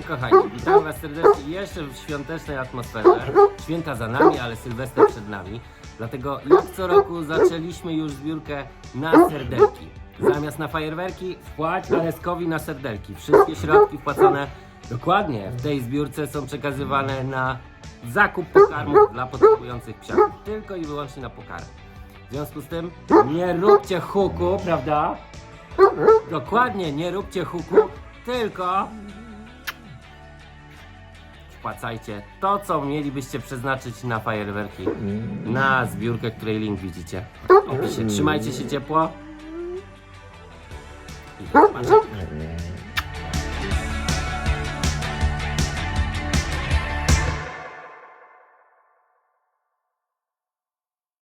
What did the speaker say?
kochani, witam Was serdecznie jeszcze w świątecznej atmosferze. Święta za nami, ale Sylwester przed nami. Dlatego jak co roku zaczęliśmy już zbiórkę na serdelki. Zamiast na fajerwerki wpłać Aleskowi na serdelki. Wszystkie środki wpłacone dokładnie w tej zbiórce są przekazywane na zakup pokarmów dla potrzebujących psiaków. Tylko i wyłącznie na pokarm. W związku z tym nie róbcie huku, prawda? Dokładnie, nie róbcie huku, tylko wpłacajcie to, co mielibyście przeznaczyć na fajerwerki, na zbiórkę, której link widzicie w opisie. Trzymajcie się ciepło. I.